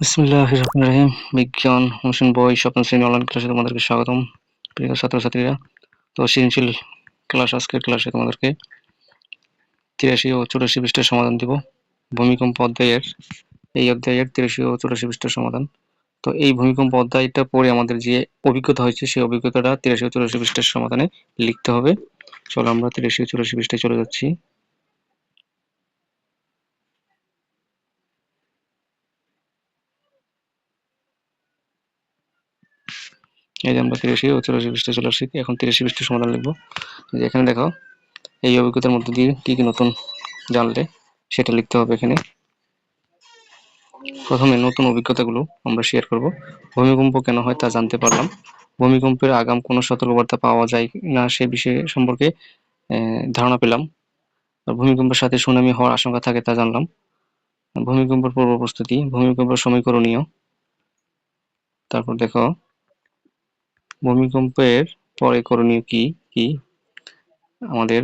বিসমিল্লাহ রহিম। বিজ্ঞান অনুশীলন বই, স্বপ্ন শ্রেণি অনলাইন ক্লাসে তোমাদেরকে স্বাগতম। প্রিয় ছাত্রছাত্রীরা, তো সৃজনশীল ক্লাস, আজকের ক্লাসে তোমাদেরকে তিরাশি ও চুরাশি পৃষ্ঠের সমাধান দিব। ভূমিকম্প অধ্যায়ের, এই অধ্যায়ের তিরাশি ও চুরাশি পৃষ্ঠের সমাধান। তো এই ভূমিকম্প অধ্যায়টা পড়ে আমাদের যে অভিজ্ঞতা হয়েছে, সেই অভিজ্ঞতাটা তিরাশি ও চুরাশি পৃষ্ঠের সমাধানে লিখতে হবে। চলো আমরা তিরাশি ও চুরাশি পৃষ্ঠে চলে যাচ্ছি। এই যে আমরা তিরাশি ও চুরাশি পৃষ্ঠে চলে আসছি। এখন তিরাশি পৃষ্ঠের সমাধান লিখব। এখানে দেখো, এই অভিজ্ঞতার মধ্যে দিয়ে কি কি নতুন জানলে সেটা লিখতে হবে এখানে। প্রথমে নতুন অভিজ্ঞতাগুলো আমরা শেয়ার করব। ভূমিকম্প কেন হয় তা জানতে পারলাম। ভূমিকম্পের আগাম কোনো সতর্কবার্তা পাওয়া যায় না সে বিষয়ে সম্পর্কে ধারণা পেলাম। ভূমিকম্পের সাথে সুনামি হওয়ার আশঙ্কা থাকে তা জানলাম। ভূমিকম্পের পূর্ব প্রস্তুতি ভূমিকম্পের সময় করণীয় তারপর দেখো ভূমিকম্পের পরে করণীয় কি? কি? আমাদের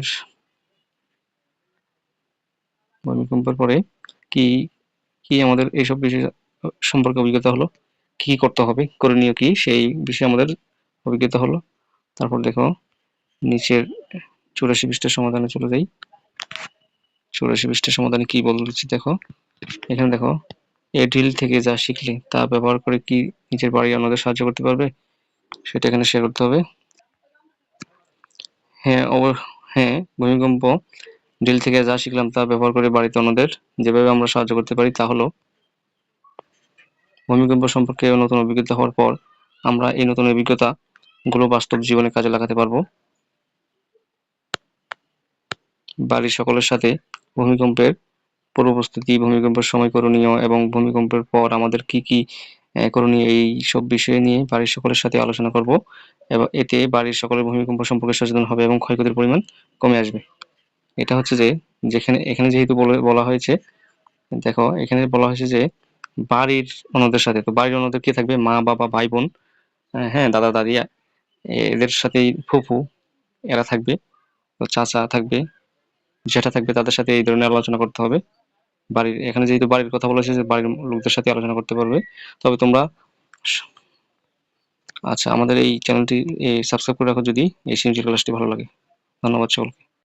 ভূমিকম্পের পরে কি কি আমাদের এইসব বিষয় সম্পর্কে অভিজ্ঞতা হলো? কি করতে হবে? করণীয় কি? সেই বিষয়ে আমাদের অভিজ্ঞতা হলো। তারপর দেখো, নিচের চুরাশি পৃষ্ঠের সমাধানে চলে যাই। চুরাশি পৃষ্ঠের সমাধানে কি বলছি দেখো? এখানে দেখো, এ ঢিল থেকে যা শিখলে তা ব্যবহার করে কি নিজের বাড়ি আমাদের সাহায্য করতে পারবে? সেটা এখানে শেয়ার করতে হবে। হ্যাঁ হ্যাঁ ভূমিকম্প ডিল থেকে যা শিখলাম তা ব্যবহার করে বাড়িতে অন্যদের যেভাবে আমরা সাহায্য করতে পারি তা হলো, ভূমিকম্প সম্পর্কে নতুন অভিজ্ঞতা হওয়ার পর আমরা এই নতুন অভিজ্ঞতা গুলো বাস্তব জীবনে কাজে লাগাতে পারব। বাড়ির সকলের সাথে ভূমিকম্পের পূর্ব প্রস্তুতি, ভূমিকম্পের সময় করণীয় এবং ভূমিকম্পের পর আমাদের কি কি করণীয় এই সব বিষয় নিয়ে বাড়ির সকলের সাথে আলোচনা করব এবং এতে বাড়ির সকলের ভূমিকম্প সম্পর্কে সচেতন হবে এবং ক্ষয়ক্ষতির পরিমাণ কমে আসবে। এটা হচ্ছে যে, যেখানে, এখানে যেহেতু বলা হয়েছে, দেখো, এখানে বলা হয়েছে যে, বাড়ির অন্যদের সাথে, তো বাড়ির অন্যদের কে থাকবে? মা, বাবা ভাই বোন হ্যাঁ দাদা, দাদি এদের সাথেই ফুফু, এরা থাকবে চাচা থাকবে যেটা থাকবে, তাদের সাথে এই ধরনের আলোচনা করতে হবে। বাড়ির, এখানে যেহেতু বাড়ির কথা বলেছে যে বাড়ির লোকদের সাথে আলোচনা করতে পারবে। তবে তোমরা আচ্ছা আমাদের এই চ্যানেলটি সাবস্ক্রাইব করে রাখো যদি, এই সিএনজি ক্লাসটি ভালো লাগে। ধন্যবাদ সকলকে।